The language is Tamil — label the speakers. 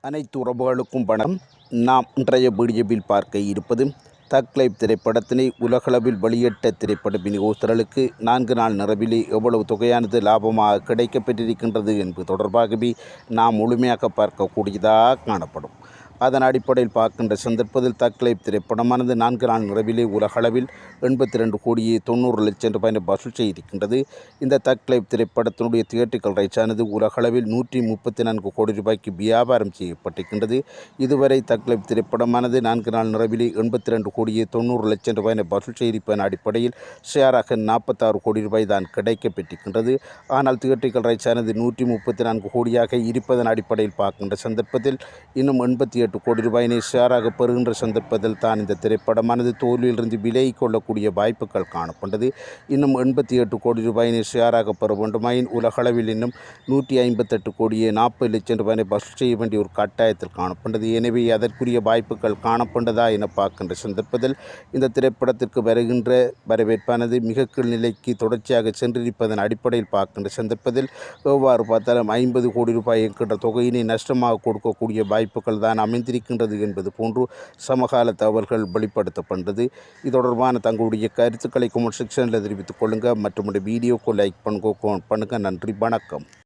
Speaker 1: அனைத்து உறவுகளுக்கும் வணக்கம். நாம் இன்றைய வீடியோவில் பார்க்க இருப்பது தக்லைப் திரைப்படத்தினை உலகளவில் வெளியிட்ட திரைப்பட விநியோகஸ்தர்களுக்கு நான்கு நாள் நிறைவிலே எவ்வளவு தொகையானது லாபமாக கிடைக்கப்பெற்றிருக்கின்றது என்பது தொடர்பாகவே நாம் முழுமையாக பார்க்கக்கூடியதாக காணப்படும். அதன் அடிப்படையில் பார்க்கின்ற சந்தர்ப்பத்தில் தக்லைப் திரைப்படமானது நான்கு நாள் நிறைவிலே உலகளவில் எண்பத்தி ரெண்டு கோடியே தொண்ணூறு லட்சம் ரூபாய் வசூல் செய்திருக்கின்றது. இந்த தக்லைப் திரைப்படத்தினுடைய தியேட்டிக்கல் ரைட்ஸானது உலகளவில் நூற்றி முப்பத்தி நான்கு கோடி ரூபாய்க்கு வியாபாரம் செய்யப்பட்டிருக்கின்றது. இதுவரை தக்லைப் திரைப்படமானது நான்கு நாள் நிறைவிலே எண்பத்தி ரெண்டு கோடியே தொண்ணூறு லட்சம் ரூபாய் வசூல் செய்திருப்பதன் அடிப்படையில் ஷேராக நாற்பத்தாறு கோடி ரூபாய் தான் கிடைக்கப்பட்டிருக்கின்றது ஆனால் தியேட்டிக்கல் ரைட்ஸானது நூற்றி முப்பத்தி நான்கு கோடியாக இருப்பதன் அடிப்படையில் பார்க்கின்ற சந்தர்ப்பத்தில் இன்னும் எண்பத்தி எட்டு கோடி ரூபாயினை ஷேராக பெறுகின்ற சந்தர்ப்பத்தில் தான் இந்த திரைப்படமானது தோல்வியிலிருந்து விலகிக் கொள்ளக்கூடிய வாய்ப்புகள் காணப்பட்டது. இன்னும் எண்பத்தி எட்டு கோடி ரூபாயினை ஷேராக பெற வேண்டுமாயின் உலகளவில் இன்னும் நூற்றி ஐம்பத்தெட்டு கோடியே நாற்பது லட்சம் ரூபாயினை வசூல் செய்ய வேண்டிய ஒரு கட்டாயத்தில் காணப்பட்டது. எனவே அதற்குரிய வாய்ப்புகள் காணப்பட்டதா என பார்க்கின்ற சந்தர்ப்பத்தில் இந்த திரைப்படத்திற்கு வருகின்ற வரவேற்பானது மிக கீழ் நிலைக்கு தொடர்ச்சியாக சென்றிருப்பதன் அடிப்படையில் பார்க்கின்ற சந்தர்ப்பத்தில் எவ்வாறு பார்த்தாலும் ஐம்பது கோடி ரூபாய் என்கின்ற தொகையினை நஷ்டமாக கொடுக்கக்கூடிய வாய்ப்புகள் தான் அமைந்திருக்கின்றது என்பது போன்று சமகால தகவல்கள் வெளிப்படுத்தப்பட்டது. இது தொடர்பான தங்களுடைய கருத்துக்களை கமெண்ட் செக்ஷனில் தெரிவித்துக் கொள்ளுங்கள் மற்றும் வீடியோக்கு லைக் பண்ணுங்க பண்ணுங்கள் நன்றி வணக்கம்.